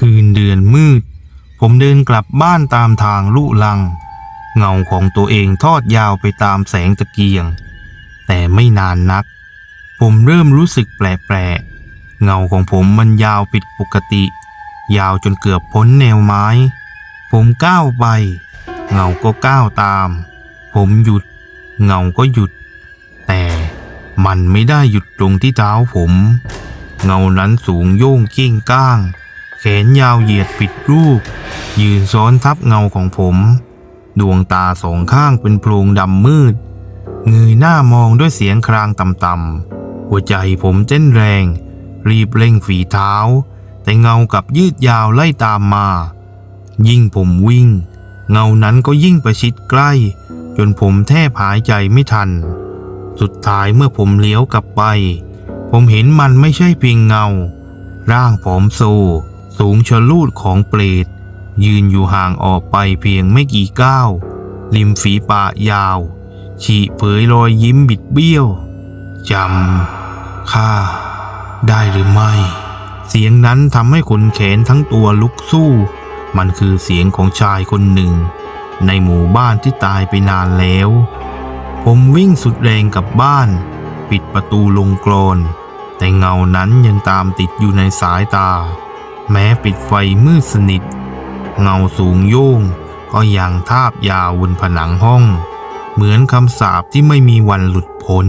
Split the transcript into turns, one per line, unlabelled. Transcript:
คืนเดือนมืด ผมเดินกลับบ้านตามทางลุลัง เงาของตัวเองทอดยาวไปตามแสงตะเกียง แต่ไม่นานนัก ผมเริ่มรู้สึกแปลกๆเงาของผมมันยาวผิดปกติ ยาวจนเกือบพ้นแนวไม้ ผมก้าวไป เงาก็ก้าวตาม ผมหยุด เงาก็หยุด แต่มันไม่ได้หยุดตรงที่เท้าผม เงานั้นสูงโย่งเกี้งก้าง แขนยาวเหยียดปิดรูป ยืนซ้อนทับเงาของผม ดวงตาสองข้างเป็นโพรงดำมืด เงยหน้ามองด้วยเสียงครางต่ำๆหัวใจผมเต้นแรง รีบเร่งฝีเท้า แต่เงากับยืดยาวไล่ตามมา ยิ่งผมวิ่ง เงานั้นก็ยิ่งประชิดใกล้ จนผมแทบหายใจไม่ทัน สุดท้ายเมื่อผมเลี้ยวกลับไป ผมเห็นมันไม่ใช่เพียงเงา ร่างผอมโซ สูงชะลูดของเปรต ยืนอยู่ห่างออกไปเพียงไม่กี่ก้าว ริมฝีปากยาว ฉีเผยรอยยิ้มบิดเบี้ยวจำข้าได้หรือไม่ เสียงนั้นทำให้ขนแขนทั้งตัวลุกสู้ มันคือเสียงของชายคนหนึ่ง ในหมู่บ้านที่ตายไปนานแล้ว ผมวิ่งสุดแรงกลับบ้าน ปิดประตูลงกรอน แต่เงานั้นยังตามติดอยู่ในสายตา แม้ปิดไฟมืดสนิท เงาสูงโย่งก็ยังทาบยาวบนผนังห้อง เหมือนคำสาปที่ไม่มีวันหลุดพ้น